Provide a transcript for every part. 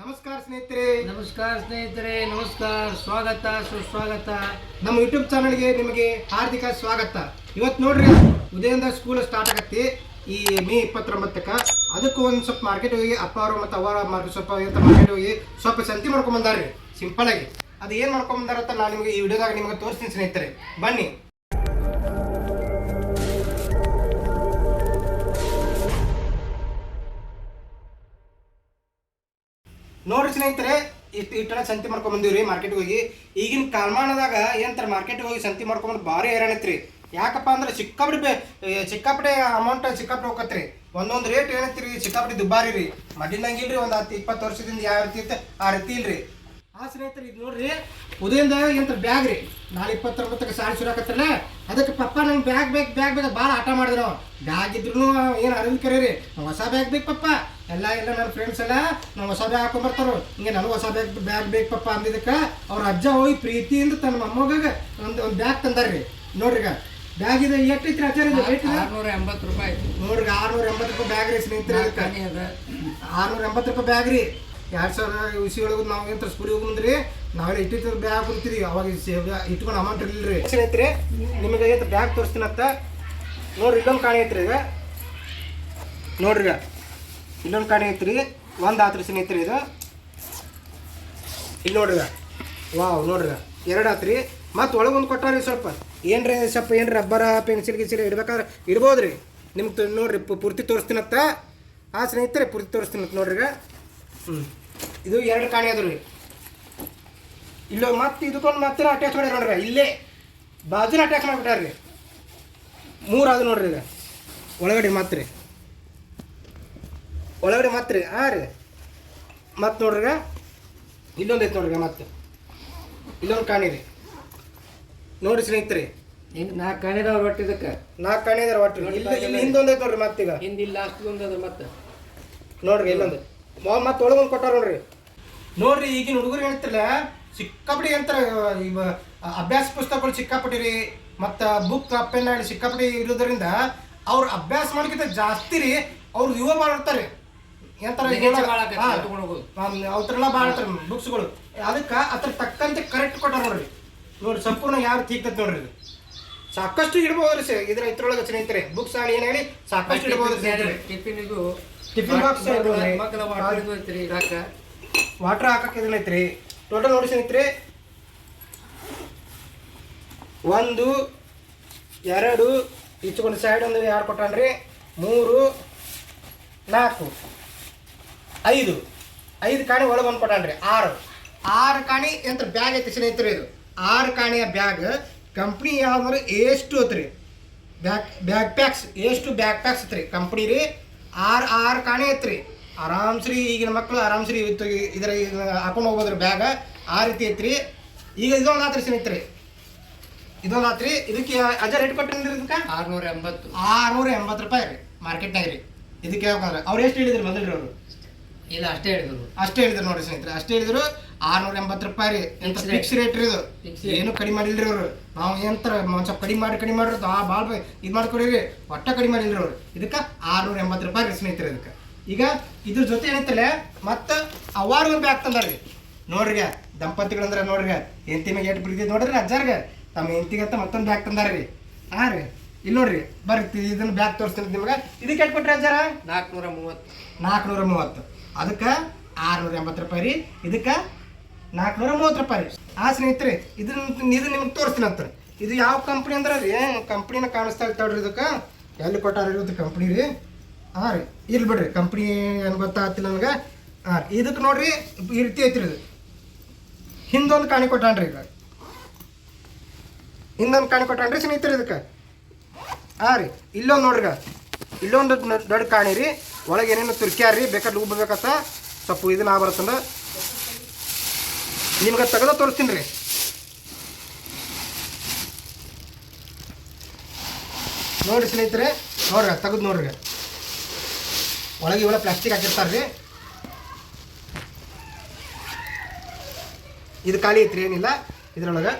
ನಮಸ್ಕಾರ ಸ್ನೇಹಿತರೆ. ನಮಸ್ಕಾರ ಸ್ನೇಹಿತರೆ ನಮಸ್ಕಾರ. ಸ್ವಾಗತ ಸುಸ್ವಾಗತ. ನಮ್ಮ ಯೂಟ್ಯೂಬ್ ಚಾನಲ್ಗೆ ನಿಮಗೆ ಹಾರ್ದಿಕ ಸ್ವಾಗತ. ಇವತ್ತು ನೋಡ್ರಿ ಉದಯಂದ ಸ್ಕೂಲ್ ಸ್ಟಾರ್ಟ್ ಆಗತ್ತಿ. ಈ ಮೇ ಇಪ್ಪತ್ತೊಂಬತ್ತಕ್ಕೆ. ಅದಕ್ಕೆ ಒಂದು ಸ್ವಲ್ಪ ಮಾರ್ಕೆಟ್ ಹೋಗಿ ಅಪ್ಪ ಅವರು ಮತ್ತು ಅವರ ಮಾರ್ಕೆಟ್ ಸ್ವಲ್ಪ ಮಾರ್ಕೆಟ್ ಹೋಗಿ ಸ್ವಲ್ಪ ಸಂತಿ ಮಾಡ್ಕೊಂಡ್ ಬಂದಾರೆ ಸಿಂಪಲ್ ಆಗಿ. ಅದು ಏನು ಮಾಡ್ಕೊಂಡ್ ಬಂದಾರಂತ ನಾನು ನಿಮಗೆ ಈ ವಿಡಿಯೋದಾಗ ನಿಮಗೆ ತೋರಿಸ್ತೀನಿ ಸ್ನೇಹಿತರೆ. ಬನ್ನಿ. ನೋಡ್ರಿ ಸ್ನೇಹಿತರೆ, ಇಷ್ಟು ಇಟ್ಟನ ಸಂತಿ ಮಾಡ್ಕೊಂಡ್ ರೀ ಮಾರ್ಕೆಟ್ ಹೋಗಿ. ಈಗಿನ ಕಾಲಮಾನದಾಗ ಏನಂತಾರೆ ಮಾರ್ಕೆಟ್ ಹೋಗಿ ಸಂತಿ ಮಾಡ್ಕೊಂಬಂದು ಭಾರಿ ಐತ್ರಿ. ಯಾಕಪ್ಪ ಅಂದ್ರೆ ಸಿಕ್ಕಾಪಡಿ ಬೇ ಅಮೌಂಟ್ ಸಿಕ್ಕಾಪಡಿ ಹೋಗತ್ರಿ ಒಂದೊಂದು ರೇಟ್ ಏನತ್ರಿ ಸಿಕ್ಕಾಪಡಿ ದುಬಾರಿ ರೀ ಇಲ್ರಿ, ಒಂದು ಹತ್ತು ಇಪ್ಪತ್ತು ವರ್ಷದಿಂದ ಯಾವ ರೀತಿ ಇತ್ತು ಆ ರೀತಿ ಇಲ್ರಿ. ಆ ಸ್ನೇಹಿತರೆ, ಇದು ನೋಡ್ರಿ ಉದಯದಿಂದ ಏನಂತ ಬ್ಯಾಗ್ ರೀ. ನಾಳೆ ಇಪ್ಪತ್ತೊಂಬತ್ತಕ್ಕೆ ಸಾರಿ ಸುರಾಕತ್ತಲ್ಲ ಅದಕ್ಕೆ ಪಪ್ಪ ನಂಗೆ ಬ್ಯಾಗ್ ಬೇಕು ಬ್ಯಾಗ್ ಬೇಕು ಭಾಳ ಆಟ ಮಾಡಿದ್ರು. ಬ್ಯಾಗ್ ಇದ್ರು ಏನು ಅರವಿಂದ್ ಕರೀರಿ, ಹೊಸ ಬ್ಯಾಗ್ ಬೇಕು ಪಪ್ಪ. ಎಲ್ಲ ಎಲ್ಲ ನನ್ನ ಫ್ರೆಂಡ್ಸ್ ಎಲ್ಲ ನಾವು ಹೊಸ ಬ್ಯಾಗ್ ಹಾಕೊಂಬರ್ತಾರೋ ಹಿಂಗೆ ನನಗೆ ಹೊಸ ಬ್ಯಾಗ್ ಬ್ಯಾಗ್ ಬೇಕು ಪಪ್ಪ ಅಂದಿದ್ದಕ್ಕೆ ಅವ್ರ ಅಜ್ಜ ಹೋಗಿ ಪ್ರೀತಿಯಿಂದ ತನ್ನ ಮೊಮ್ಮಗ ಒಂದು ಒಂದು ಬ್ಯಾಗ್ ತಂದಾರ್ರಿ. ನೋಡ್ರಿ ಈಗ ಬ್ಯಾಗ್ ಇದೆ ಎಷ್ಟು ಐತ್ರಿ ಆಚಾರ? ಆರ್ನೂರ ಎಂಬತ್ತು ರೂಪಾಯಿ ನೋಡ್ರಿ ಆರ್ನೂರ ಎಂಬತ್ತು ರೂಪಾಯಿ ಬ್ಯಾಗ್ ರೀ ಸ್ನೇಹಿತರೆ ಆರ್ನೂರ ಎಂಬತ್ತು ರೂಪಾಯಿ ಬ್ಯಾಗ್ ರೀ. ಎರಡು ಸಾವಿರ ಉಸಿ ಒಳಗೆ ನಾವು ಏನು ಸ್ಕೂಲಿಗೆ ಹೋಗ್ರಿ ಬಂದ್ರಿ ನಾವೆಲ್ಲ ಇಟ್ಟಿದ್ದು ಬ್ಯಾಗ್ ಕೊಡ್ತೀವಿ ಅವಾಗ ಇಟ್ಕೊಂಡು ಅಮೌಂಟ್ ಇರಲಿಲ್ಲ ರೀ ಸ್ನೇಹಿತರೆ ನಿಮಗೆ ಐತೆ ಬ್ಯಾಗ್ ತೋರಿಸ್ತೀನಂತ ನೋಡ್ರಿ ಇಲ್ಲೊಂದು ಕಾಣಿ ಐತ್ರಿ ಈಗ. ನೋಡ್ರಿ ಈಗ ಇಲ್ಲೊಂದು ಕಾಣಿ ಐತ್ರಿ ಒಂದು ಆತ್ರಿ ಸ್ನೇಹಿತರೆ ಇದು. ಇಲ್ಲಿ ನೋಡ್ರಿ. ವಾವ್, ನೋಡ್ರಿ. ಎರಡು ಆತ್ರಿ. ಮತ್ತು ಒಳಗೊಂದು ಕೊಟ್ಟಾರಿ ಸ್ವಲ್ಪ. ಏನ್ರಿ, ಸ್ವಲ್ಪ ಏನು ರಬ್ಬರ, ಪೆನ್ಸಿಲ್, ಗಿನ್ಸಿಲ್ ಇಡ್ಬೇಕಾದ್ರೆ ರೀ ನಿಮ್ಗೆ ನೋಡ್ರಿ ಪೂರ್ತಿ ತೋರಿಸ್ತೀನತ್ತ ಆ ಸ್ನೇಹಿತರೆ, ಪೂರ್ತಿ ತೋರಿಸ್ತೀನಂತ ನೋಡ್ರಿ ಹ್ಞೂ ಇದು ಎರಡು ಕಾಣಿ ಅದ ರೀ. ಇಲ್ಲ ಮತ್ತೆ ಇದಕ್ಕೊಂದು ಮತ್ತೆ ಅಟ್ಯಾಚ್ ಮಾಡ್ಯಾರ ನೋಡ್ರಿ. ಇಲ್ಲೇ ಬಾಜುನ ಅಟ್ಯಾಚ್ ಮಾಡಿಬಿಟ್ಟಾರ ರೀ ಮೂರು ಅದು ನೋಡ್ರಿ ಈಗ. ಒಳಗಡೆ ಮತ್ತೆ ರೀ ಒಳಗಡೆ ಮತ್ತೆ ರೀ ಹಾಂ ರೀ. ಮತ್ತೆ ನೋಡ್ರಿ ಇಲ್ಲೊಂದು ಐತೆ ನೋಡ್ರಿ ಮತ್ತೆ. ಇಲ್ಲೊಂದು ಕಾಣಿರಿ ನೋಡಿ ನೋಡ್ರಿ ಸ್ನೇಹಿತರೆ. ಹಿಂಗ್ ನಾಲ್ಕು ಕಾಣಿದವ್ರು ಒಟ್ಟು ಇದಕ್ಕೆ. ನಾಲ್ಕು ಕಾಣಿದಾರ ಒಟ್ಟು ಇಲ್ಲಿ ಇಲ್ಲಿ ಹಿಂದೊಂದು ಐತೆ ನೋಡ್ರಿ ಮತ್ತೀಗ ಹಿಂದಿ ಲಾಸ್ಟ್ ಒಂದು ಅದ ಮತ್ತೆ. ನೋಡ್ರಿ ಇಲ್ಲೊಂದು. ಮತ್ತೆ ಒಳಗೊಂದು ಕೊಟ್ಟಾರ ನೋಡ್ರಿ. ನೋಡ್ರಿ ಈಗಿನ ಹುಡುಗರು ಹೇಳ್ತಿಲ್ಲ ಸಿಕ್ಕಾಪಟ್ಟಿ ಅಂತಾರ ಅಭ್ಯಾಸ ಪುಸ್ತಕಗಳು ಸಿಕ್ಕಾಪಟ್ಟಿ ರೀ ಮತ್ತು ಬುಕ್ ಪೆನ್ ಸಿಕ್ಕಾಪಟ್ಟಿ ಇರೋದ್ರಿಂದ ಅವ್ರು ಅಭ್ಯಾಸ ಮಾಡೋಕ್ಕಿಂತ ಜಾಸ್ತಿ ರೀ ಅವ್ರು ಯುವ ಮಾಡಿರ್ತಾರೆ ಅವತ್ರೆಲ್ಲ ಭಾಳ ಬುಕ್ಸ್ಗಳು. ಅದಕ್ಕೆ ಅದ್ರ ತಕ್ಕಂತೆ ಕರೆಕ್ಟ್ ಕೊಟ್ಟಾರ ನೋಡ್ರಿ. ನೋಡ್ರಿ ಸಂಪೂರ್ಣ ಯಾರು ರೀತಿ ಇರ್ತೈತೆ ನೋಡ್ರಿ ಇದು. ಸಾಕಷ್ಟು ಇಡ್ಬೋದು ಸರ್ ಇದ್ರ ಇದ್ರೊಳಗೆ ಸ್ನೇಹಿತರೆ ಬುಕ್ಸ್ ಆಗಲಿ ಏನಾಗಲಿ ಸಾಕಷ್ಟು ಇಡ್ಬೋದು ಸ್ನೇಹಿತರೆ ಟಿಫಿನ್ ಇದು. ಟಿಫಿನ್ ಬಾಕ್ಸ್ ವಾಟರ್ ಹಾಕಕ್ಕೆ ಇದನ್ನ ಐತ್ರಿ. ಟೋಟಲ್ ನೋಡಿ ಸ್ನೇಹಿತರೆ. ಒಂದು ಎರಡು ಇಚ್ಕೊಂಡು ಸೈಡ್ ಒಂದು ಯಾರು ಕೊಟ್ಟಾನ್ರಿ? ಮೂರು ನಾಲ್ಕು. ಐದು. ಐದು ಕಾಣಿ ಒಳಗೆ ಒಂದು ಕೊಟ್ಟಾನ್ರಿ ಆರು. ಆರು ಕಾಣಿ ಎಂತ ಬ್ಯಾಗ್ ಐತಿ ಸ್ನೇಹಿತರು ಇದು. ಆರು ಕಾಣಿಯ ಬ್ಯಾಗ್ ಕಂಪ್ನಿ ಯಾವ್ದಾರು ಎಷ್ಟು ಐತ್ರಿ. ಬ್ಯಾಗ್ ಬ್ಯಾಗ್ ಪ್ಯಾಕ್ಸ್ ಎಷ್ಟು ಬ್ಯಾಗ್ ಪ್ಯಾಕ್ಸ್ ಐತ್ರಿ ಕಂಪ್ನಿ ರೀ. ಆರು ಆರು ಕಾಣಿ ಐತ್ರಿ. ಆರಾಮ್ಸ್ರಿ ಈಗಿನ ಮಕ್ಕಳು ಆರಾಮ್ಸ್ರಿ ಇವತ್ತು ಇದರ ಹಾಕೊಂಡು ಹೋಗ್ಬೋದ್ರಿ ಬ್ಯಾಗ. ಆ ರೀತಿ ಐತ್ರಿ. ಈಗ ಇದೊಂದು ಆತ್ರಿ ಸ್ನೇಹಿತರೆ ಇದೊಂದು ಆತ್ರಿ. ಇದಕ್ಕೆ ಅಜ ರೇಟ್ ಕೊಟ್ಟಿರಿ ಇದಕ್ಕೆ? ಆರ್ನೂರ ಎಂಬತ್ತು. ಆರ್ನೂರ ಎಂಬತ್ತು ರೂಪಾಯಿ ರೀ ಮಾರ್ಕೆಟ್ನಾಗ ರೀ. ಇದಕ್ಕೆ ಹೇಳ್ಕೊಂಡ್ರೆ ಅವ್ರು ಎಷ್ಟು ಹೇಳಿದ್ರು ಮೊದಲು ಅವರು? ಇಲ್ಲ ಅಷ್ಟೇ ಹೇಳಿದ್ರು. ಅಷ್ಟೇ ಹೇಳಿದ್ರು ನೋಡಿ ಸ್ನೇಹಿತರೆ ಅಷ್ಟೇ ಹೇಳಿದ್ರು ಆರ್ನೂರ ಎಂಬತ್ತು ರೂಪಾಯಿ ರೀ. ಎಂತ ಫಿಕ್ಸ್ ರೇಟ್ ರೀ ಇದು. ಏನು ಕಡಿಮೆ ಮಾಡಿಲ್ರಿ ಅವರು. ನಾವು ಎಂತರ ಒಂದು ಸ್ವಲ್ಪ ಕಡಿಮೆ ಮಾಡಿ ಕಡಿಮೆ ಮಾಡಿರೋದು ಆ ಭಾಳ ಇದು ಮಾಡ್ಕೊಡಿರಿ. ಒಟ್ಟ ಕಡಿಮೆ ಮಾಡಿಲ್ರಿ ಅವರು. ಇದಕ್ಕೆ ಆರ್ನೂರ ಎಂಬತ್ತು ರೂಪಾಯಿ ರೀ ಸ್ನೇಹಿತರೆ ಇದಕ್ಕೆ. ಈಗ ಇದ್ರ ಜೊತೆ ಏನೈತಲ್ಲ ಮತ್ತೆ ಅವಾರು ಒಂದು ಬ್ಯಾಗ್ ತಂದಾರ್ರಿ. ನೋಡ್ರಿ ದಂಪತಿಗಳಂದ್ರೆ ನೋಡ್ರಿ ಹೆಂಡತಿ ಮ್ಯಾಗ ಎಟ್ ಬಿಡ್ತೀವಿ ನೋಡ್ರಿ ಅಜ್ಜಾರ್ಗ. ತಮ್ಮ ಹೆಂಡತಿಗಂತ ಮತ್ತೊಂದು ಬ್ಯಾಗ್ ತಂದಾರ್ರಿ. ಹಾಂ ರೀ ಇಲ್ಲಿ ನೋಡ್ರಿ ಬರ್ರಿ ಇದನ್ನ ಬ್ಯಾಗ್ ತೋರಿಸ್ತೀನಿ ನಿಮ್ಗೆ. ಇದಕ್ಕೆ ಎಷ್ಟು ಕೊಟ್ರಿ ಅಜ್ಜಾರ? ನಾಲ್ಕುನೂರ ಮೂವತ್ತು. ನಾಲ್ಕುನೂರ ಮೂವತ್ತು. ಅದಕ್ಕೆ ಆರುನೂರ ಎಂಬತ್ತು ರೂಪಾಯಿ ರೀ. ಇದಕ್ಕೆ ನಾಲ್ಕುನೂರ ಮೂವತ್ತು ರೂಪಾಯಿ ರೀ. ಆ ಸ್ನೇಹಿತರೆ ಇದನ್ನ ಇದು ನಿಮ್ಗೆ ತೋರಿಸ್ತೀನಿ ಅಂತ. ಇದು ಯಾವ ಕಂಪ್ನಿ ಅಂದ್ರೆ ರೀ? ಕಂಪ್ನಿನ ಕಾಣಿಸ್ತಾ ಇರ್ತಾವ್ರಿ ಇದಕ್ಕೆ? ಎಲ್ಲಿ ಕೊಟ್ಟಾರ ಇರೋದು ಕಂಪ್ನಿ ರೀ? ಹಾಂ ರೀ ಇಲ್ಲಿ ಬಿಡ್ರಿ. ಕಂಪ್ನಿ ಏನು ಗೊತ್ತಾಗ್ತಿಲ್ಲ ನನಗೆ. ಹಾಂ ರೀ ಇದಕ್ಕೆ ನೋಡ್ರಿ, ಈ ರೀತಿ ಐತ್ರಿ ಇದು. ಹಿಂದೊಂದು ಕಾಣಿ ಕೊಟ್ಟಾನ್ರಿ ಈಗ. ಹಿಂದೊಂದು ಕಾಣಿ ಕೊಟ್ಟಾನ್ರಿ ಸ್ನೇಹಿತರೆ ಇದಕ್ಕೆ. ಹಾಂ ರೀ, ಇಲ್ಲೊಂದು ನೋಡ್ರಿ. ಇಲ್ಲೊಂದು ದೊಡ್ಡ ಕಾಣಿ ರೀ. ಒಳಗೆ ಏನೇನು ತುರ್ಕ್ಯಾರ ರೀ ಬೇಕಾದ್ರೆ ಹೂ ಬೇಕತ್ತ ಸ್ವಲ್ಪ ಇದನ್ನ ಬರ್ತಂದ ನಿಮ್ಗೆ ತೆಗೆದ ತೋರಿಸ್ತೀನಿ ರೀ. ನೋಡ್ರಿ ಸ್ನೇಹಿತರೆ, ನೋಡ್ರಿ, ತೆಗೆದು ನೋಡ್ರಿ. ಒಳಗೆ ಇವಳ ಪ್ಲಾಸ್ಟಿಕ್ ಹಾಕಿರ್ತಾರೆ ರೀ ಇದು ಖಾಲಿ ಐತ್ರಿ, ಏನಿಲ್ಲ. ಇದ್ರೊಳಗೆ.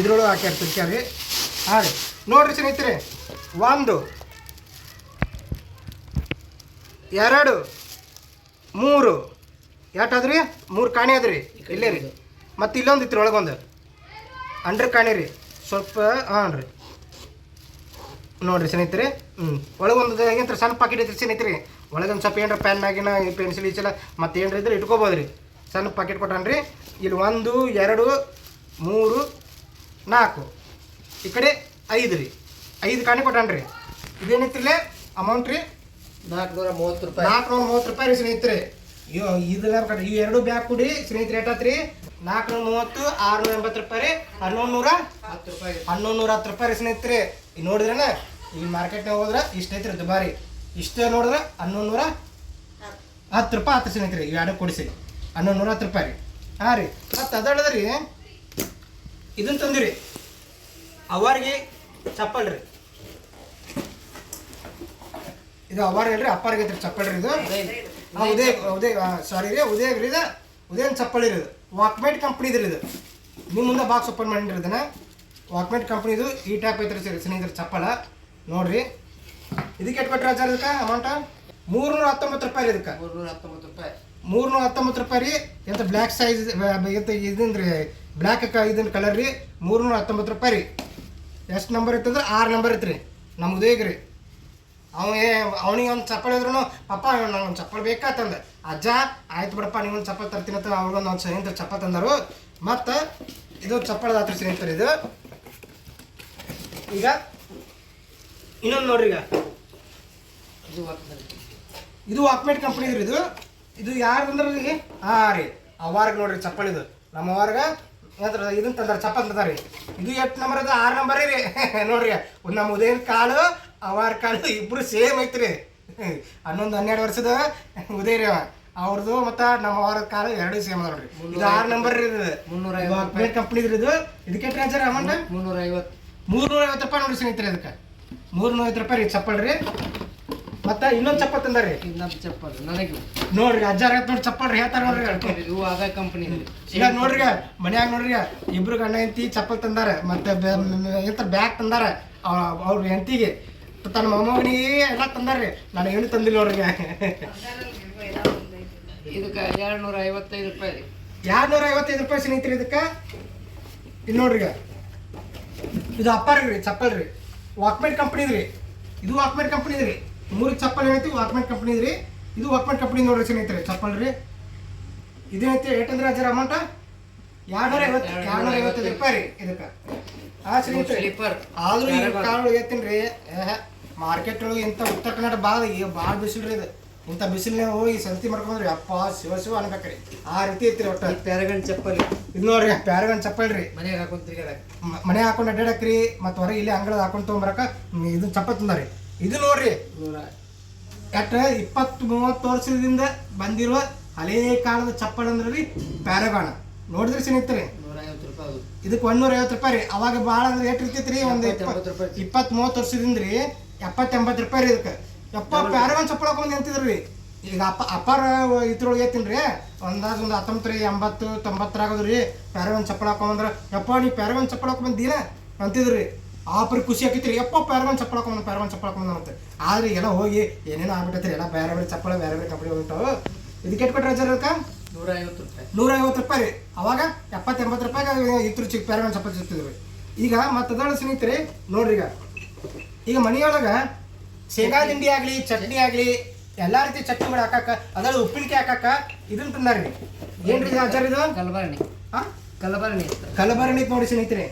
ಇದ್ರೊಳಗೆ ಹಾಕ್ಯಾರ ತುರ್ಕ್ಯಾರ ರೀ ಹಾಂ ರೀ ನೋಡ್ರಿ ಸ್ನೇಹಿತರೆ, ಒಂದು ಎರಡು ಮೂರು. ಎಷ್ಟಾದ್ರಿ ಮೂರು ಕಾಣಿ ಅದ್ರಿ ಇಲ್ಲೇ ರೀ. ಮತ್ತೆ ಇಲ್ಲೊಂದು ಇತ್ತು ಒಳಗೊಂದು. ಅಂಡ್ರ್ ಕಾಣಿ ರೀ. ಸ್ವಲ್ಪ ಹಾಂ ರೀ ನೋಡ್ರಿ ಸ್ನೇಹಿತರೆ. ಹ್ಞೂ ಒಳಗೊಂದು ಏನಂತಾರೆ ಸಣ್ಣ ಪಾಕೆಟ್ ಐತ್ರಿ ಸ್ನೇಹಿತರೆ. ಒಳಗೊಂದು ಸ್ವಲ್ಪ ಏನಾರ ಪೆನ್ ಆಗಿನ ಪೆನ್ಸಿಲ್ ಈಚಲ ಮತ್ತೆ ಏನಾರ ಇದ್ರೆ ಇಟ್ಕೋಬೋದು ರೀ ಸಣ್ಣ ಪಾಕೆಟ್ ಕೊಟ್ಟಾನ್ರಿ. ಇಲ್ಲಿ ಒಂದು ಎರಡು ಮೂರು ನಾಲ್ಕು. ಈ ಕಡೆ ಐದು ರೀ. ಐದು ಕಾಣಿ ಕೊಟ್ಟಾನ್ರಿ. ಇದೇನೈತ್ರಿಲೇ ಅಮೌಂಟ್ ರೀ? ನಾಲ್ಕುನೂರ ಮೂವತ್ತು ರೂಪಾಯಿ. ನಾಲ್ಕುನೂರ ಮೂವತ್ತು ರೂಪಾಯಿ ರೀ ಸ್ನೇಹಿತರೆ. ಇವು ಇದೆಲ್ಲ ಕಡೆ ಇವು ಎರಡು ಬ್ಯಾಗ್ ಕೂಡಿ. ಸ್ನೇಹಿತರೆ ಎಷ್ಟಾತ್ರಿ? ನಾಲ್ಕುನೂರ ಮೂವತ್ತು ಆರುನೂರ ಎಂಬತ್ತು ರೂಪಾಯಿ ರೀ. ಹನ್ನೊಂದು ನೂರ ಹತ್ತು ರೂಪಾಯಿ. ಹನ್ನೊಂದು ನೂರ ಹತ್ತು ರೂಪಾಯಿ ರೀ ಸ್ನೇಹಿತರೆ. ಈಗ ನೋಡಿದ್ರೇನ? ಈ ಮಾರ್ಕೆಟ್ನಾಗ ಹೋದ್ರೆ ಇಷ್ಟೈತ್ರಿ ದುಬಾರಿ. ಇಷ್ಟೇ ನೋಡಿದ್ರೆ ಹನ್ನೊಂದು ನೂರ ಹತ್ತು ರೂಪಾಯಿ ಹತ್ತು ಸ್ನೇಹಿತರೆ. ಇವು ಎರಡು ಕೊಡಿಸಿ ಹನ್ನೊಂದು ನೂರ ಹತ್ತು ರೂಪಾಯಿ ರೀ. ಹಾಂ ರೀ. ಮತ್ತು ಅದಳದ್ರಿ ಇದನ್ನ ತಂದಿರಿ. ಅವರಿಗೆ ಚಪ್ಪಲ್ ರೀ. ಇದು ಅವಾರ್ ಹೇಳ್ರಿ ಅಪ್ಪಾರಿಗೆ ಐತ್ರಿ ಚಪ್ಪಲ್ ರೀ ಇದು. ಉದಯ ಉದಯ ಸಾರಿ ರೀ ಉದಯ ರೀ ಇದು. ಉದಯನ್ ಚಪ್ಪಲ್ ಇರೋದು ವಾಕ್ಮೇಟ್ ಕಂಪ್ನಿ ಇದ್ರಿ ಇದು. ನಿಮ್ಮ ಮುಂದೆ ಬಾಕ್ಸ್ ಓಪನ್ ಮಾಡಿರಿ ಇದನ್ನ. ವಾಕ್ಮೇಟ್ ಕಂಪ್ನಿದು ಈ ಟೈಪ್ ಐತ್ರಿ ಸರಿ ಸ್ನೇಹಿತರ ಚಪ್ಪಲ. ನೋಡ್ರಿ. ಇದಕ್ಕೆ ಎಷ್ಟು ಕೊಟ್ಟರೆ ಆಚಾರ ಇದಕ್ಕೆ ಅಮೌಂಟ ಮೂರ್ನೂರ ಹತ್ತೊಂಬತ್ತು ರೂಪಾಯಿ ರೀ ಇದಕ್ಕೆ. ಮೂರ್ನೂರ ಹತ್ತೊಂಬತ್ತು ರೂಪಾಯಿ. ಮೂರ್ನೂರ ಹತ್ತೊಂಬತ್ತು ರೂಪಾಯಿ ರೀ. ಎಂತ ಬ್ಲ್ಯಾಕ್ ಸೈಜ್ ಎಂತ ಇದನ್ ರೀ ಬ್ಲ್ಯಾಕ್ ಇದನ್ನ ಕಲರ್ ರೀ. ಮೂರ್ನೂರ ಹತ್ತೊಂಬತ್ತು ರೂಪಾಯಿ ರೀ. ಎಷ್ಟು ನಂಬರ್ ಇತ್ತಂದ್ರೆ ಆರು ನಂಬರ್ ಇತ್ತು ರೀ ನಮ್ಮ ಉದಯಗ್ ರೀ ಅವ ಏ ಅವನಿಗೆ ಒಂದು ಚಪ್ಪಲ್ ಇದ್ರು ಪಪ್ಪ ನಂಗೆ ಒಂದು ಚಪ್ಪಲ್ ಬೇಕಾತಂದ ಅಜ್ಜ, ಆಯ್ತು ಬಿಡಪ್ಪ, ನೀವು ಒಂದು ಚಪ್ಪಲ್ ಅಂತ ಅವ್ರಿಗೊಂದು ಒಂದು ಸ್ನೇಹಿತರ ಚಪ್ಪಲ್ ತಂದರು. ಮತ್ತು ಇದು ಚಪ್ಪಲ್ ಆತ್ರಿ ಸ್ನೇಹಿತರು ಇದು. ಈಗ ಇನ್ನೊಂದು ನೋಡ್ರಿ ಈಗ. ಇದು ಇದು ವಾಕ್ಮೇಟ್ ಕಂಪ್ನಿ ಇದ್ರಿ ಇದು. ಇದು ಯಾರು ಅಂದ್ರೆ ರೀ ಹಾಂ ರೀ. ಅವ್ವಾರ್ಗೆ ನೋಡ್ರಿ ಚಪ್ಪಲ್ ಇದು. ನಮ್ಮ ಅವಾರ್ಗ ಏನಂತಾರ ಇದನ್ನ ತಂದಾರ, ಚಪ್ಪಲ್ ತಂದಾರ ಇದು ಎಷ್ಟು ನಂಬರ್ ಅದು? ಆರು ನಂಬರ್ ರೀ. ನೋಡ್ರಿ. ನಮ್ಮ ಉದಯನ ಕಾಲು ಅವಾರ್ ಕಾಲು ಇಬ್ರು ಸೇಮ್ ಐತ್ರಿ. ಹನ್ನೊಂದು ಹನ್ನೆರಡು ವರ್ಷದ ಉದಯ ರೀ ಅವ. ಅವ್ರದ್ದು ಮತ್ತು ನಮ್ಮ ಅವರ ಕಾಲ ಎರಡು ಸೇಮ್ ಅದ ನೋಡ್ರಿ. ಇದು ಆರು ನಂಬರ್ ರೀ ಇದು. ಮುನ್ನೂರ ಐವತ್ತು. ಕಂಪ್ನಿ ರೀ ಇದು. ಇದಕ್ಕೆ ಟ್ರಾನ್ಸರ್ ಅಮೌಂಟ್? ಮುನ್ನೂರ ಐವತ್ತು. ಮೂರ್ನೂರ ಐವತ್ತು ರೂಪಾಯಿ ನೋಡ್ರಿ ಸ್ನೇಹಿತರೆ ಅದಕ್ಕೆ ಮೂರ್ನೂರ ಐವತ್ತು ರೂಪಾಯಿ ರೀ ಚಪ್ಪಲ್ ರೀ. ಮತ್ತೆ ಇನ್ನೊಂದು ಚಪ್ಪಲ್ ತಂದಾರಿ ಇನ್ನೊಂದು ಚಪ್ಪಲ್ ನನಗೆ. ನೋಡ್ರಿ ಅಜ್ಜಾರ ನೋಡಿ ಚಪ್ಪಲ್ ರೀ ಹೇಳ್ತಾರ ನೋಡ್ರಿ. ಇವು ಆಗ ಕಂಪ್ನಿ ಈಗ ನೋಡ್ರಿ ಮನ್ಯಾಗ ನೋಡ್ರಿ ಇಬ್ರು ಗಂಡ ಹೆಂಡತಿ ಚಪ್ಪಲ್ ತಂದಾರ. ಮತ್ತೆ ಎಂತ ಬ್ಯಾಗ್ ತಂದಾರ. ಅವ್- ಅವ್ರ ಹೆಂಡತಿಗೆ ತನ್ನ ಮೊಮ್ಮಗನಿಗೆ ಎಲ್ಲ ತಂದಾರ್ರಿ. ನಾನು ಏನು ತಂದಿಲ್ಲ ಅವ್ರಿಗೆ. ಇದಕ್ಕೆ ಎರಡು ನೂರ ಐವತ್ತೈದು ರೂಪಾಯಿ ರೀ. ಎರಡ್ನೂರ ಐವತ್ತೈದು ರೂಪಾಯಿ ಸ್ನೇಹಿತರೆ ಇದಕ್ಕೆ. ಇಲ್ಲಿ ನೋಡ್ರಿ ಇದು ಅಪ್ಪಾರಿಗೆ ರೀ ಚಪ್ಪಲ್ ರೀ. ವಾಕ್ಮೆಂಟ್ ಕಂಪ್ನಿದ್ ರೀ ಇದು ವಾಕ್ಮೆಂಟ್ ಕಂಪ್ನಿದ್ ರೀ ಮೂರು ಚಪ್ಪಲ್ ಏನೈತಿ ವಾಕ್ಮೆಂಟ್ ಕಂಪ್ನಿದ್ ರೀ ಇದು ವಾಕ್ಮೆಂಟ್ ಕಂಪ್ನಿ ನೋಡ್ರಿ ಸ್ನೇಹಿತರೆ ಚಪ್ಪಲ್ ರೀ. ಇದೇನೈತಿ ಏಟಂದ್ರೆ ಅಜರ ಅಮೌಂಟ್ ಎರಡ್ನೂರ ಐವತ್ತು ಎರಡ್ನೂರ ಐವತ್ತೈದು ರೂಪಾಯಿ ರೀ ಇದಕ್ಕೆ. ಆ ಸ್ಲೀಪರ್ ಆದ್ರೂ ಈ ಕಾಳು ರೀ ಮಾರ್ಕೆಟ್ ಒಳಗೆ ಇಂಥ ಉತ್ತರ ಕರ್ನಾಟಕ ಭಾಳ ಭಾಳ ಬಿಸಿಲು ರೀ ಇದು. ಇಂಥ ಬಿಸಿಲನ್ನೇ ಹೋಗಿ ಸಂತಿ ಮಾಡ್ಕೊಂಡ್ರಿ ಅಪ್ಪ ಶಿವ ಶಿವ ಅನ್ಬೇಕ್ರಿ. ಆ ರೀತಿ ಐತ್ರಿ ಒಟ್ಟು. ಪ್ಯಾರಗನ್ ಚಪ್ಪಲ್. ಇದು ನೋಡ್ರಿ ಪ್ಯಾರಗನ್ ಚಪ್ಪಲ್ ರೀ ಮನೆಗೆ ಹಾಕೊಂಡ್ ತಿರ್ಗಾಡಕ್ ಮನೆ ಹಾಕೊಂಡು ಅಡ್ಡಾಡಕ್ರಿ ಮತ್ತು ಹೊರಗೆ ಇಲ್ಲಿ ಅಂಗಳದ ಹಾಕೊಂಡು ತೊಗೊಂಬರಕ ಇದು ಚಪ್ಪಲ್ ತಂದಾರಿ ಇದು ನೋಡ್ರಿ ಎಟ್ ಇಪ್ಪತ್ತು ಮೂವತ್ತು ವರ್ಷದಿಂದ ಬಂದಿರುವ ಹಳೇ ಕಾಲದ ಚಪ್ಪಲ್ ಅಂದ್ರೆ ರೀ ಪ್ಯಾರಗಾಣ. ನೋಡಿದ್ರಿ ನೂರ ಅದು ಇದಕ್ಕೆ ಒಂದೂರ ಐವತ್ತು ರೂಪಾಯಿ ರೀ. ಅವಾಗ ಭಾಳ ಅಂದ್ರೆ ರೇಟ್ ಇರ್ತೈತ್ರಿ? ಒಂದು. ಇಪ್ಪತ್ತು ಮೂವತ್ತು ವರ್ಷದಿಂದ ರೀ ಎಪ್ಪತ್ತು ಎಂಬತ್ತು ರೂಪಾಯಿ ರೀ ಇದಕ್ಕೆ. ಎಪ್ಪ ಪ್ಯಾರವನ್ ಚಪ್ಪಳಕ್ಕು ಹಾಕೊಂಡು ನಿಂತಿದ್ರು. ರೀ ಈಗ ಅಪ್ಪ ಅಪ್ಪಾರ ಇದ್ರೊಳಗೆ ಐತಿನ್ ರೀ ಒಂದಾಜ್ ಒಂದು ಹತ್ತೊಂಬತ್ತು ರೀ ಎಂಬತ್ತು ತೊಂಬತ್ತರಾಗದು ರೀ. ಚಪ್ಪಳ ಚಪ್ಪಲ್ ಹಾಕೊಂಡ್ರೆ ಯಪ್ಪ ನೀ ಪ್ಯಾರಗಾನ್ ಚಪ್ಪಲ್ ಹಾಕೊಂಬಂದೀನ ಅಂತಿದ್ರು. ರೀ ಆಪರಿ ಖುಷಿ ಆಕೈತಿ ಯಪ್ಪ ಪ್ಯಾರಗನ್ ಚಪ್ಪಳಕ್ಕೆ ಹಾಕೊಂಡ್ ಪ್ಯಾರಗನ್ ಚಪ್ಪಳಕ್ಕೆ ಹಾಕೊಂಡ್ ಅಂತ. ಆದ್ರೆ ಎಲ್ಲ ಹೋಗಿ ಏನೇನೋ ಆಗ್ಬಿಟ್ಟೈತಿ ಎಲ್ಲ ಬೇರೆ ಬೇರೆ ಚಪ್ಪಳ ಬೇರೆ ಬೇರೆ ಕಂಪ್ನಿ ಉಂಟು ಇದಕ್ಕೆ ಇಟ್ಕೊಟ್ರೆ ಕೊಟ್ರೆ ಅಜ್ಜಾರ ಅದಕ್ಕೆ ನೂರ ಐವತ್ತು ರೂಪಾಯಿ. ನೂರ ಐವತ್ತು ರೂಪಾಯಿ ರೀ. ಅವಾಗ ಎಪ್ಪತ್ತೆಂಬತ್ತು ರೂಪಾಯಿಗೆ ಇತ್ತು ಚಿಕ್ಕ ಪ್ಯಾರಗನ್ ಚಪ್ಪಳ ಸಿಗ್ತಿದ್ವಿ ಈಗ ಮತ್ತೆ ಅದರ ಸ್ನೇಹಿತರೆ ನೋಡ್ರಿ ಈಗ. ಈಗ ಮನೆಯೊಳಗೆ ಶೇಂಗಾ ತಿಂಡಿ ಆಗಲಿ ಚಟ್ನಿ ಆಗಲಿ ಎಲ್ಲ ರೀತಿ ಚಟ್ನಿಗಳು ಹಾಕಾಕ ಅದ್ರಲ್ಲಿ ಉಪ್ಪಿನಕಾಯಿ ಹಾಕಾಕ ಇದನ್ನ ತಂದಾರ್ರಿ ಏನ್ರಿ ಇದು ಆಚಾರ ಇದು? ಕಲಬರಣಿ ಹಾ ಕಲಬರಣಿ ಕಲಬಾರಣಿ ನೋಡಿ ಸ್ನೇಹಿತರೆ.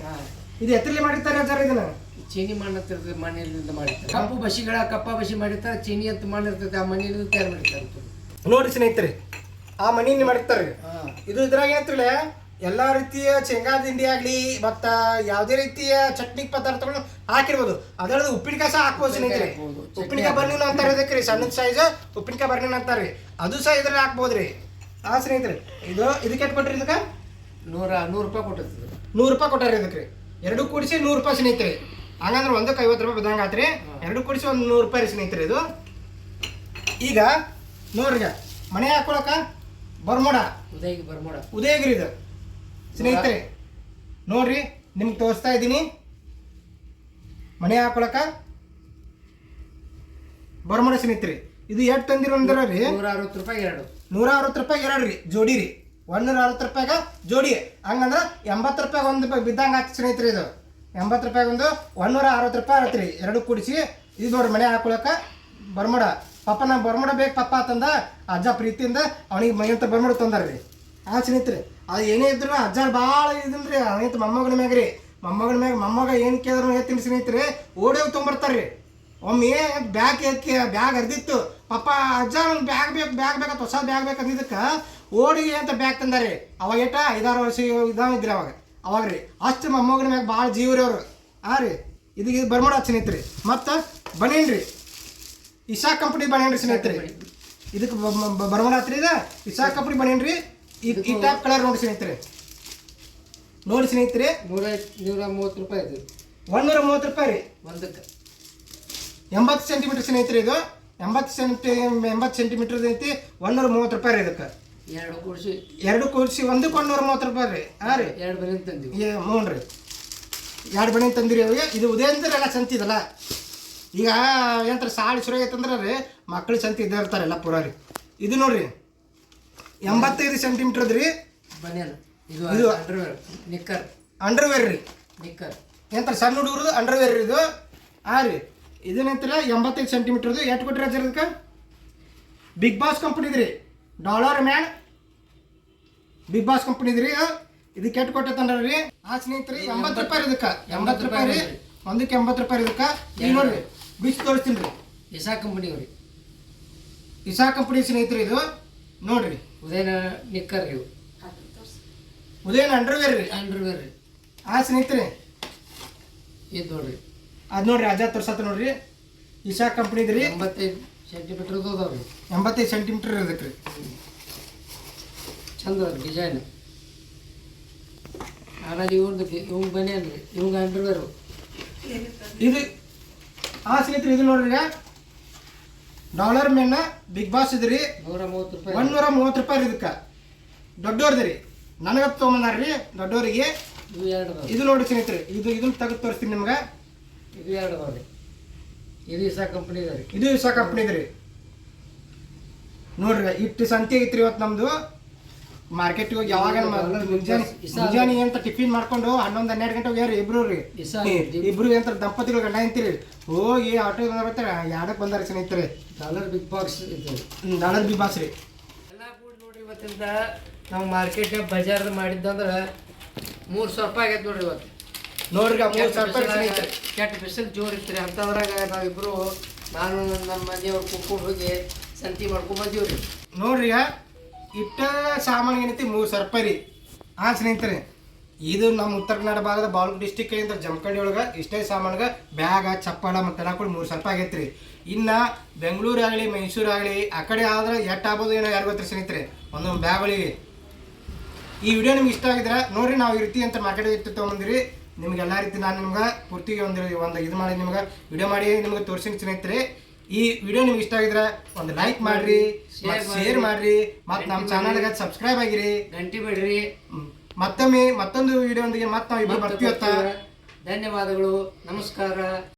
ಇದು ಎತ್ತರಲ್ಲಿ ಮಾಡಿರ್ತಾರೆ ಆಚಾರ ಇದನ್ನ? ಚೀನಿ ಮಣ್ಣು ಹತ್ತಿರ್ತದೆ ಮಣ್ಣಿನಿಂದ ಮಾಡಿರ್ತಾರೆ. ಕಪ್ಪು ಬಸಿಗಳ ಕಪ್ಪ ಬಸಿ ಮಾಡಿರ್ತಾರೆ ಚೀನಿ ಅಂತ ಮಣ್ಣು ಇರ್ತದೆ ಆ ಮಣ್ಣಿನಿಂದ ತಯಾರು ಮಾಡಿರ್ತಾರೆ. ನೋಡಿ ಸ್ನೇಹಿತರೆ ಆ ಮಣ್ಣಿನ ಮಾಡಿರ್ತಾರೆ. ಇದು ಇದ್ರಾಗ ಏನಂತಿಲ್ಲ ಎಲ್ಲಾ ರೀತಿಯ ಶೇಂಗಾ ತಿಂಡಿ ಆಗಲಿ ಮತ್ತ ಯಾವುದೇ ರೀತಿಯ ಚಟ್ನಿ ಪದಾರ್ಥಗಳು ಹಾಕಿರ್ಬೋದು. ಅದರದ್ದು ಉಪ್ಪಿನಕಾಯಿ ಸಹ ಹಾಕ್ಬೋದು ಸ್ನೇಹಿತರೆ. ಹಾಕ್ಬೋದು. ಉಪ್ಪಿನಕಾಯಿ ಬರ್ನಿನ ಅಂತಾರೆ ಅದಕ್ಕೆ ರೀ. ಸಣ್ಣ ಸೈಜ್ ಉಪ್ಪಿನಕಾಯಿ ಬರ್ನಿನ ಅಂತಾರೆ. ಅದು ಸಹ ಇದ್ರಲ್ಲಿ ಹಾಕ್ಬೋದ್ರಿ ಆ ಸ್ನೇಹಿತರೆ ಇದು ಇದಕ್ಕೆ ಎಷ್ಟು ಕೊಟ್ರಿ ಇದಕ್ಕೆ? ನೂರ ನೂರು ರೂಪಾಯಿ ಕೊಟ್ಟಿರ್ತದೆ. ನೂರು ರೂಪಾಯಿ ಕೊಟ್ಟಾರಿ ಇದಕ್ಕೆ ರೀ. ಎರಡು ಕೂಡಿಸಿ ನೂರು ರೂಪಾಯಿ ಸ್ನೇಹಿತರೆ. ಹಂಗಂದ್ರೆ ಒಂದಕ್ಕೆ ಐವತ್ತು ರೂಪಾಯಿ ಬಿದ್ದಂಗೆ ಆತ್ರಿ. ಎರಡು ಕೂಡಿಸಿ ಒಂದು ನೂರು ರೂಪಾಯಿ ರೀ ಸ್ನೇಹಿತರೆ ಇದು. ಈಗ ನೋಡ್ರಿ ಮನೆ ಹಾಕೊಳಕ ಬರ್ಮೋಡ? ಉದಯ ಬರ್ಮೋಡ. ಉದಯಗಿರಿ ಇದು. ಸ್ನೇಹಿತರೆ ನೋಡ್ರಿ ನಿಮ್ಗೆ ತೋರಿಸ್ತಾ ಇದ್ದೀನಿ. ಮನೆ ಹಾಕೊಳಕ ಬರ್ಮಡ ಸ್ನೇಹಿತರೆ ಇದು ಎಷ್ಟು ತಂದಿರೋ ಅಂದ್ರ ರೀ ನೂರ ಅರವತ್ತು ರೂಪಾಯಿ ಎರಡು. ನೂರ ಅರವತ್ತು ರೂಪಾಯಿ ಎರಡು ರೀ ಜೋಡಿ ರೀ. ಒಂದೂರ ಅರವತ್ತು ರೂಪಾಯಿಗೆ ಜೋಡಿ. ಹಂಗಂದ್ರೆ ಎಂಬತ್ತು ರೂಪಾಯಿ ಒಂದು ಬಿದ್ದಂಗೆ ಹಾಕಿ ಸ್ನೇಹಿತರೆ ಇದು. ಎಂಬತ್ತು ರೂಪಾಯಿ ಒಂದು ಒಂದೂರ ಅರವತ್ತು ರೂಪಾಯಿ ಆಗತ್ತೆ ರೀ ಎರಡು ಕೂಡಿಸಿ. ಇದು ನೋಡ್ರಿ ಮನೆ ಹಾಕೊಳಕ ಬರ್ಮಡ. ಪಾಪ ನಾ ಬರ್ಮಡ ಬೇಕು ಪಪ್ಪ ಅಂತಂದ ಅಜ್ಜ ಪ್ರೀತಿಯಿಂದ ಅವನಿಗೆ ಮೈಯಂತ ಬರ್ಮಡ ತಂದಾರ ರೀ ಆ ಸ್ನೇಹಿತರೆ ಅದು ಏನೇ ಇದ್ರು ಅಜ್ಜ ಭಾಳ ಇದಿಲ್ರಿ. ರೀ ಅವನಿಂತ ಮೊಮ್ಮಗನ ಮ್ಯಾಗ ರೀ ಮೊಮ್ಮಗನ ಮ್ಯಾಗ ಮೊಮ್ಮಗ ಏನು ಕೇಳಿದ್ರು ಹೇಳ್ತೀನಿ ಸ್ನೇಹಿತರೆ ಓಡೋಗಿ ತೊಗೊಂಬರ್ತಾರೆ. ರೀ ಒಮ್ಮೆ ಬ್ಯಾಗ್ ಎಕ್ಕಿ ಬ್ಯಾಗ್ ಹರಿದಿತ್ತು. ಪಾಪ ಅಜ್ಜ ಬ್ಯಾಗ್ ಬೇಕು ಬ್ಯಾಗ್ ಬೇಕಂತ ಹೊಸ ಬ್ಯಾಗ್ ಬೇಕಂದಿದ್ದಕ್ಕೆ ಓಡಿ ಅಂತ ಬ್ಯಾಗ್ ತಂದಾರೆ. ಅವಾಗ ಏಟ ಐದಾರು ವರ್ಷ ಇದಾವಿದ್ರಿ ಅವಾಗ. ಅವಾಗ ರೀ ಅಷ್ಟು ಮೊಮ್ಮಗನ ಮ್ಯಾಗ ಭಾಳ ಜೀವ್ರಿ ಅವರು. ಹಾಂ ರೀ ಇದು ಇದು ಬರ್ಮಾಡ ಸ್ನೇಹಿತರೆ. ಮತ್ತು ಬನೇನ್ರಿ ಇಶಾ ಕಂಪ್ನಿ ಬನೇನ್ರಿ ಸ್ನೇಹಿತರೆ. ಇದಕ್ಕೆ ಬರ್ಮಡ ಹತ್ರ ಇದೆ. ಇಶಾ ಕಂಪ್ನಿ ಬನೇನ್ ರೀ ಈ ಈ ಟೈಪ್ ಕಲರ್ ನೋಡಿ ಸ್ನೇಹಿತರೆ. ನೋಡಿ ಸ್ನೇಹಿತರೆ. ನೂರ ನೂರ ಮೂವತ್ತು ರೂಪಾಯಿ ಇದು ಒಂದೂರ ಮೂವತ್ತು ರೂಪಾಯಿ ರೀ. ಒಂದಕ್ಕೆ. ಎಂಬತ್ತು ಸೆಂಟಿಮೀಟರ್ ಸ್ನೇಹಿತರೆ ಇದು. ಎಂಬತ್ತು ಸೆಂಟಿ ಎಂಬತ್ತು ಸೆಂಟಿಮೀಟರ್ ಐತಿ ಒಂದೂರ ಮೂವತ್ತು ರೂಪಾಯಿ ರೀ ಇದಕ್ಕೆ. ಎರಡು ಕೂಡಿಸಿ. ಎರಡು ಕೂಡಿಸಿ ಒಂದಕ್ಕೆ ಒಂದೂರ ಮೂವತ್ತು ರೂಪಾಯಿ ರೀ. ಹಾಂ ರೀ. ಎರಡು ಮನೆ ತಂದಿವಿ. ಹ್ಞೂ ರೀ. ಎರಡು ಬಣ್ಣಿ ತಂದಿರಿ ಅವಿಗೆ. ಇದು ಉದಯಂತರ ಎಲ್ಲ ಸಂತಿ ಇದಲ್ಲ. ಈಗ ಏನಂತಾರೆ ಸಾಡಿ ಶುರು ಐತಂದ್ರೆ ರೀ ಮಕ್ಕಳು ಸಂತಿ ಇದ್ದೇ ಇರ್ತಾರೆ ಎಲ್ಲ ಪೂರ ರೀ. ಇದು ನೋಡ್ರಿ. ಎಂಬತ್ತೈದು ಸೆಂಟಿಮೀಟರ್ ರೀ ಬನ್ನಿ ಇದು ಇದು- ಅಂಡರ್ವೇರ್ ನಿಕ್ಕರ್ ಅಂಡರ್ವೇರ್ ರೀ. ನಿಕ್ಕರ್ ಏನಂತಾರೆ ಸಣ್ಣ ಹುಡುಗರದು ಅಂಡರ್ವೇರ್ ಇದು? ಹಾಂ ರೀ. ಇದನ್ನಂತರ ಎಂಬತ್ತೈದು ಸೆಂಟಿಮೀಟರ್ದು ಎಷ್ಟು ಕೊಟ್ಟಿರ ಅದಕ್ಕೆ ಬಿಗ್ ಬಾಸ್ ಕಂಪ್ನಿದು ರೀ. ಡಾಲರ್ ಮ್ಯಾನ್ ಬಿಗ್ ಬಾಸ್ ಕಂಪ್ನಿದು ರೀ ಇದಕ್ಕೆ ಎಷ್ಟು ಕೊಟ್ಟೈತಂದ್ರ ರೀ? ಆ ಸ್ನೇಹಿತರೆ ಎಂಬತ್ತು ರೂಪಾಯಿ ಇದಕ್ಕೆ. ಎಂಬತ್ತು ರೂಪಾಯಿ ರೀ. ಒಂದಕ್ಕೆ ಎಂಬತ್ತು ರೂಪಾಯಿ ಇದಕ್ಕೆ. ಈಗ ನೋಡ್ರಿ ಬಿಚ್ ತೋರಿಸ್ತೀನಿ ರೀ. ಇಸಾ ಕಂಪನಿ ಅವ್ರಿ. ಇಸಾ ಕಂಪ್ನಿ ಸ್ನೇಹಿತರೆ ಇದು. ನೋಡ್ರಿ. ಉದಯನ ನಿಕ್ಕರ್ ರೀ ಉದಯನ ಅಂಡರ್ವೇರ್ ರೀ? ಅಂಡರ್ವೇರ್ ರೀ. ಆ ಸ್ನೇಹಿತರೆ ಇದು ನೋಡ್ರಿ. ಅದು ನೋಡ್ರಿ ಅಜಾ ತೋರ್ಸತ್ ನೋಡ್ರಿ? ಇಶಾ ಕಂಪ್ನಿದು ರೀ. ಎಂಬತ್ತೈದು ಸೆಂಟಿಮೀಟರ್ ಅದಾವ್ರಿ ಎಂಬತ್ತೈದು ಸೆಂಟಿಮೀಟರ್ ಇದಕ್ಕೆ ರೀ ಚಂದ ಡಿಸೈನ್ ಆಮೇಲೆ ಇವ್ರದ್ದು ಇವಂಗ್ ಬನ್ನಿ ರೀ ಇವಂಗ ಅಂಡರ್ವೇರು ಇದು ಆ ಸ್ನೇಹಿತರೆ ಇದು ನೋಡ್ರಿ ಡಾಲರ್ ಮೇನ ಬಿಗ್ ಬಾಸ್ ಇದ್ರಿ. ನೂರ ಮೂವತ್ತು ರೂಪಾಯಿ. ಒಂದೂರ ಮೂವತ್ತು ರೂಪಾಯಿ ಇದಕ್ಕೆ. ನನಗ ರೀ ನನಗೆ ತೊಗೊಂಬಂದಾರ್ರಿ ದೊಡ್ಡವರಿಗೆ ಇವು ಎರಡು ಇದು ನೋಡಿ ಸ್ನೇಹಿತರೆ ಇದು ಇದನ್ನ ತೆಗೆದು ತೋರಿಸ್ತೀನಿ ನಿಮ್ಗೆ. ಇದು ಎರಡು ಇದು ಇಸಾ ಕಂಪನಿ ಇದೆ ರೀ. ಇದು ಹೊಸ ಕಂಪ್ನಿದು ರೀ. ನೋಡ್ರಿ ಇಟ್ಟು ಸಂತೆ ಐತ್ರಿ ಇವತ್ತು ನಮ್ದು. ಮಾರ್ಕೆಟ್ಗೆ ಹೋಗಿ ಯಾವಾಗ ಮುಂಜಾನೆ ಮುಂಜಾನೆ ಅಂತ ಟಿಫಿನ್ ಮಾಡ್ಕೊಂಡು ಹನ್ನೊಂದು ಹನ್ನೆರಡು ಗಂಟೆ ಹೋಗ್ಯಾರ ಇಬ್ರು ರೀ? ಇಬ್ರು ಅಂತ ದಂಪತಿಗಳು ಗಂಡ ಅಂತೀರಿ ಹೋಗಿ ಆಟೋ ಬರ್ತಾರೆ ಎರಡಕ್ಕೆ ಬಂದಾರ ಸ್ನೇಹಿತರೆ? ಡಾಲರ್ ಬಿಗ್ ಬಾಕ್ಸ್ ಇದು. ಡಾಲರ್ ಬಿಗ್ ಬಾಕ್ಸ್ ರೀ. ಎಲ್ಲ ಫುಡ್ ನೋಡ್ರಿ ಇವತ್ತಿಂದ ನಾವು ಮಾರ್ಕೆಟ್ ಬಜಾರ್ ಮಾಡಿದ್ದಂದ್ರೆ ಮೂರು ಸಾವಿರ ರೂಪಾಯಿ ಆಗೈತೆ ನೋಡ್ರಿ ಇವತ್ತು. ನೋಡ್ರಿ ಮೂರು ಸಾವಿರ ರೂಪಾಯಿ ಕೆಟ್ಟ ಬಿಸಿಲು ಜೋರ್ ಇರ್ತೀರಿ ಅಂಥದ್ರಾಗ ನಾವಿಬ್ರು ನಾನು ನಮ್ಮ ಮನೆಯವ್ರು ಕುಕ್ಕೊಂಡು ಹೋಗಿ ಸಂತಿ ಮಾಡ್ಕೊಂಡ್ ಬಂದೀವ್ರಿ. ನೋಡ್ರಿ ಈಗ ಇಟ್ಟ ಸಾಮಾನು ಏನೈತಿ? ಮೂರು ಸಾವಿರ ರೂಪಾಯಿ ರೀ. ಹಾಂ ಸ್ನೇಹಿತರೆ, ಇದು ನಮ್ಮ ಉತ್ತರ ಕನ್ನಡ ಭಾಗದ ಬಾಲ್ಕ ಡಿಸ್ಟಿಕ್ ಇಂದ ಜಮಖಂಡಿ ಒಳಗೆ ಇಷ್ಟೇ ಸಾಮಾನ್ಗೆ ಬ್ಯಾಗ ಚಪ್ಪಳ ಮತ್ತು ಕೂಡ ಮೂರು ಸಾವಿರ ರೂಪಾಯಿ ಆಗೈತೆ ರೀ. ಇನ್ನು ಬೆಂಗಳೂರು ಆಗಲಿ, ಮೈಸೂರು ಆಗಲಿ, ಆ ಕಡೆ ಆದ್ರೆ ಎಟ್ ಆಗ್ಬೋದು ಏನೋ ಯಾರು ಗೊತ್ತಿರಿ ಸ್ನೇಹಿತರೆ? ಒಂದೊಂದು ಬ್ಯಾಗ್ಗಳಿಗೆ ಈ ವಿಡಿಯೋ ನಿಮ್ಗೆ ಇಷ್ಟ ಆಗಿದ್ರೆ ನೋಡಿರಿ, ನಾವು ಈ ರೀತಿ ಅಂತ ಮಾರ್ಕೆಟ್ ಇಟ್ಟು ತೊಗೊಂಬಂದಿರಿ. ನಿಮ್ಗೆ ಎಲ್ಲ ರೀತಿ ನಾನು ನಿಮ್ಗೆ ಪೂರ್ತಿಗೆ ಒಂದು ಒಂದು ಇದು ಮಾಡಿ ನಿಮ್ಗೆ ವಿಡಿಯೋ ಮಾಡಿ ನಿಮ್ಗೆ ತೋರಿಸಿನ ಸ್ನೇಹಿತರೆ. ಈ ವಿಡಿಯೋ ನಿಮ್ಗೆ ಇಷ್ಟ ಆಗಿದ್ರೆ ಒಂದು ಲೈಕ್ ಮಾಡ್ರಿ ಶೇರ್ ಮಾಡ್ರಿ ಮತ್ತೆ ನಮ್ಮ ಚಾನಲ್ಗೆ ಸಬ್ಸ್ಕ್ರೈಬ್ ಆಗಿರಿ. ಗಂಟಿ ಬಿಡ್ರಿ. ಮತ್ತೊಮ್ಮೆ ಮತ್ತೊಂದು ವಿಡಿಯೋ ಒಂದಿಗೆ ಮತ್ತೆ ನಾವು ಇಬ್ಬರು ಬರ್ತೀವಿ. ಧನ್ಯವಾದಗಳು. ನಮಸ್ಕಾರ.